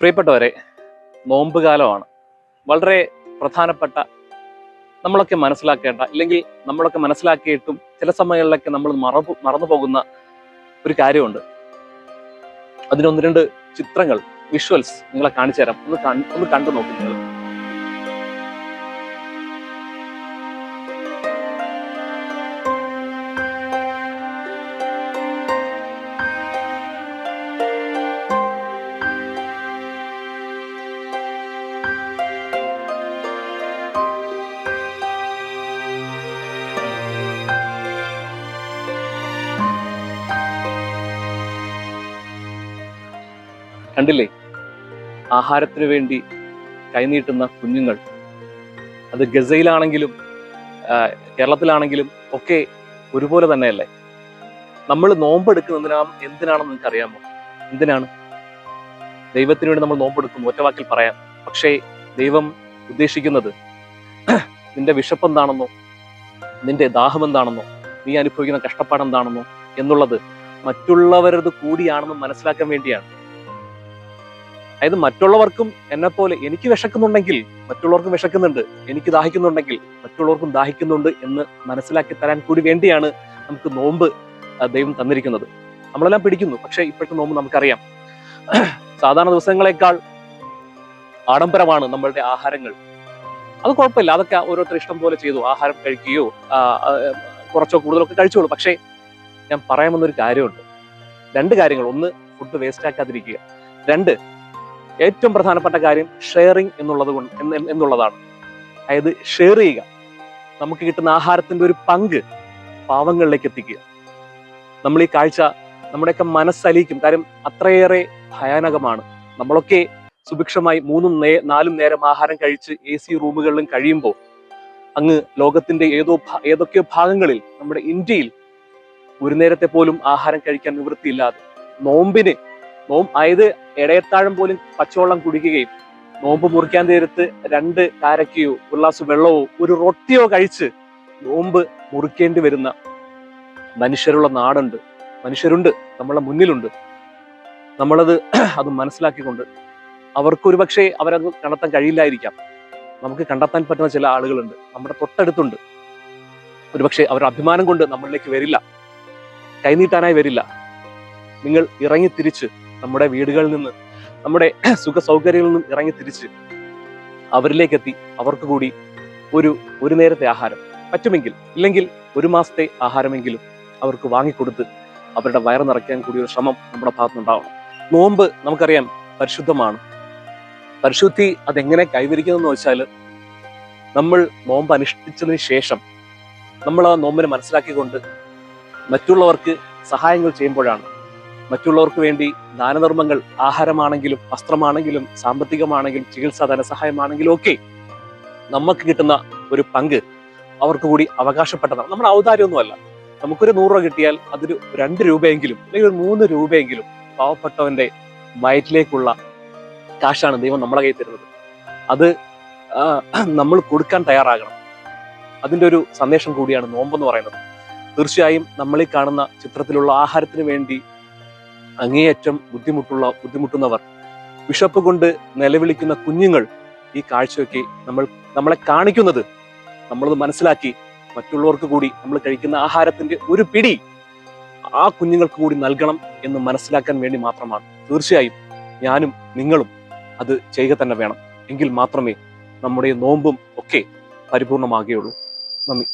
പ്രിയപ്പെട്ടവരെ നോമ്പ് കാലമാണ് വളരെ പ്രധാനപ്പെട്ട നമ്മളൊക്കെ മനസ്സിലാക്കേണ്ട അല്ലെങ്കിൽ നമ്മളൊക്കെ മനസ്സിലാക്കിയിട്ടും ചില സമയങ്ങളിലൊക്കെ നമ്മൾ മറന്നു മറന്നു പോകുന്ന ഒരു കാര്യമുണ്ട്. അതിനൊന്ന് രണ്ട് ചിത്രങ്ങൾ വിഷ്വൽസ് നിങ്ങളെ കാണിച്ചു തരാം ഒന്ന് ഒന്ന് കണ്ടു നോക്കും നിങ്ങൾ. കണ്ടില്ലേ? ആഹാരത്തിന് വേണ്ടി കൈനീട്ടുന്ന കുഞ്ഞുങ്ങൾ. അത് ഗസയിലാണെങ്കിലും കേരളത്തിലാണെങ്കിലും ഒക്കെ ഒരുപോലെ തന്നെയല്ലേ? നമ്മൾ നോമ്പെടുക്കുന്നതിനാ എന്തിനാണെന്ന് നിങ്ങൾക്ക് അറിയാമോ എന്തിനാണ്? ദൈവത്തിന് വേണ്ടി നമ്മൾ നോമ്പെടുക്കും ഒറ്റവാക്കിൽ പറയാം. പക്ഷേ ദൈവം ഉദ്ദേശിക്കുന്നത് നിന്റെ വിശപ്പ് എന്താണെന്നോ നിന്റെ ദാഹം എന്താണെന്നോ നീ അനുഭവിക്കുന്ന കഷ്ടപ്പാട് എന്താണെന്നോ എന്നുള്ളത് മറ്റുള്ളവരത് കൂടിയാണെന്ന് മനസ്സിലാക്കാൻ വേണ്ടിയാണ്. അതായത് മറ്റുള്ളവർക്കും എന്നെ പോലെ എനിക്ക് വിശക്കുന്നുണ്ടെങ്കിൽ മറ്റുള്ളവർക്കും വിശക്കുന്നുണ്ട് എനിക്ക് ദാഹിക്കുന്നുണ്ടെങ്കിൽ മറ്റുള്ളവർക്കും ദാഹിക്കുന്നുണ്ട് എന്ന് മനസ്സിലാക്കി തരാൻ കൂടി വേണ്ടിയാണ് നമുക്ക് നോമ്പ് ദൈവം തന്നിരിക്കുന്നത്. നമ്മളെല്ലാം പിടിക്കുന്നു പക്ഷേ ഇപ്പോഴത്തെ നോമ്പ് നമുക്കറിയാം. സാധാരണ ദിവസങ്ങളെക്കാൾ ആഡംബരമാണ് നമ്മളുടെ ആഹാരങ്ങൾ. അത് കുഴപ്പമില്ല അതൊക്കെ ഓരോരുത്തർ ഇഷ്ടം പോലെ ചെയ്തു. ആഹാരം കഴിക്കുകയോ കുറച്ചോ കൂടുതലൊക്കെ കഴിച്ചോളൂ. പക്ഷേ ഞാൻ പറയാമെന്നൊരു കാര്യമുണ്ട്. രണ്ട് കാര്യങ്ങൾ. ഒന്ന് ഫുഡ് വേസ്റ്റ് ആക്കാതിരിക്കുക. രണ്ട് ഏറ്റവും പ്രധാനപ്പെട്ട കാര്യം ഷെയറിങ് എന്നുള്ളത് എന്നുള്ളതാണ്. അതായത് ഷെയർ ചെയ്യുക. നമുക്ക് കിട്ടുന്ന ആഹാരത്തിന്റെ ഒരു പങ്ക് പാവങ്ങളിലേക്ക് എത്തിക്കുക. നമ്മൾ ഈ കാഴ്ച നമ്മുടെയൊക്കെ മനസ്സലിയിക്കും കാര്യം അത്രയേറെ ഭയാനകമാണ്. നമ്മളൊക്കെ സുഭിക്ഷമായി മൂന്നും നേ നാലും നേരം ആഹാരം കഴിച്ച് എ സി റൂമുകളിലും കഴിയുമ്പോൾ അങ്ങ് ലോകത്തിന്റെ ഏതോ ഏതൊക്കെയോ ഭാഗങ്ങളിൽ നമ്മുടെ ഇന്ത്യയിൽ ഒരു നേരത്തെ പോലും ആഹാരം കഴിക്കാൻ നിവൃത്തിയില്ലാതെ നോമ്പിന് നോമ്പ് അതായത് ഇടയത്താഴം പോലും പച്ചവെള്ളം കുടിക്കുകയും നോമ്പ് മുറിക്കാൻ നേരത്ത് രണ്ട് കാരക്കയോ ഒരു ഗ്ലാസ് വെള്ളമോ ഒരു റൊട്ടിയോ കഴിച്ച് നോമ്പ് മുറിക്കേണ്ടി വരുന്ന മനുഷ്യരുള്ള നാടുണ്ട്. മനുഷ്യരുണ്ട് നമ്മളെ മുന്നിലുണ്ട്. നമ്മളത് അത് മനസ്സിലാക്കിക്കൊണ്ട് അവർക്കൊരു പക്ഷേ അവരത് കണ്ടെത്താൻ കഴിയില്ലായിരിക്കാം. നമുക്ക് കണ്ടെത്താൻ പറ്റുന്ന ചില ആളുകളുണ്ട്. നമ്മുടെ തൊട്ടടുത്തുണ്ട്. ഒരുപക്ഷെ അവർ അഭിമാനം കൊണ്ട് നമ്മളിലേക്ക് വരില്ല. കൈനീട്ടാനായി വരില്ല. നിങ്ങൾ ഇറങ്ങി തിരിച്ച് നമ്മുടെ വീടുകളിൽ നിന്ന് നമ്മുടെ സുഖ സൗകര്യങ്ങളിൽ നിന്നും ഇറങ്ങി തിരിച്ച് അവരിലേക്ക് എത്തി അവർക്ക് കൂടി ഒരു ഒരു നേരത്തെ ആഹാരം പറ്റുമെങ്കിൽ ഇല്ലെങ്കിൽ ഒരു മാസത്തെ ആഹാരമെങ്കിലും അവർക്ക് വാങ്ങിക്കൊടുത്ത് അവരുടെ വയറ് നിറയ്ക്കാൻ കൂടി ഒരു ശ്രമം നമ്മുടെ ഭാഗത്തുനിന്നുണ്ടാവണം നോമ്പ് നമുക്കറിയാം പരിശുദ്ധമാണ്. പരിശുദ്ധി അതെങ്ങനെ കൈവരിക്കുന്നതെന്ന് വെച്ചാൽ നമ്മൾ നോമ്പ് അനുഷ്ഠിച്ചതിന് ശേഷം നമ്മൾ ആ നോമ്പിനെ മനസ്സിലാക്കിക്കൊണ്ട് മറ്റുള്ളവർക്ക് സഹായങ്ങൾ ചെയ്യുമ്പോഴാണ് മറ്റുള്ളവർക്ക് വേണ്ടി ദാനധർമ്മങ്ങൾ ആഹാരമാണെങ്കിലും വസ്ത്രമാണെങ്കിലും സാമ്പത്തികമാണെങ്കിലും ചികിത്സാ ധനസഹായമാണെങ്കിലും ഒക്കെ നമുക്ക് കിട്ടുന്ന ഒരു പങ്ക് അവർക്ക് കൂടി അവകാശപ്പെട്ടതാണ്. നമ്മുടെ ഔദാര്യമൊന്നുമല്ല. നമുക്കൊരു നൂറ് രൂപ കിട്ടിയാൽ അതൊരു രണ്ട് രൂപയെങ്കിലും അല്ലെങ്കിൽ ഒരു മൂന്ന് രൂപയെങ്കിലും പാവപ്പെട്ടവന്റെ വയറ്റിലേക്കുള്ള കാശാണ് ദൈവം നമ്മളെ കയ്യിൽ തരുന്നത്. അത് നമ്മൾ കൊടുക്കാൻ തയ്യാറാകണം. അതിന്റെ ഒരു സന്ദേശം കൂടിയാണ് നോമ്പെന്ന് പറയുന്നത്. തീർച്ചയായും നമ്മളീ കാണുന്ന ചിത്രത്തിലുള്ള ആഹാരത്തിന് വേണ്ടി അങ്ങേയറ്റം ബുദ്ധിമുട്ടുള്ള ബുദ്ധിമുട്ടുന്നവർ. വിശപ്പ് കൊണ്ട് നിലവിളിക്കുന്ന കുഞ്ഞുങ്ങൾ ഈ കാഴ്ചയൊക്കെ നമ്മൾ നമ്മളെ കാണിക്കുന്നത്. നമ്മളത് മനസ്സിലാക്കി മറ്റുള്ളവർക്ക് കൂടി നമ്മൾ കഴിക്കുന്ന ആഹാരത്തിന്റെ ഒരു പിടി ആ കുഞ്ഞുങ്ങൾക്ക് കൂടി നൽകണം എന്ന് മനസ്സിലാക്കാൻ വേണ്ടി മാത്രമാണ്. തീർച്ചയായും ഞാനും നിങ്ങളും അത് ചെയ്യുക തന്നെ വേണം. എങ്കിൽ മാത്രമേ നമ്മുടെ നോമ്പും ഒക്കെ പരിപൂർണമാകുകയുള്ളൂ. നന്ദി.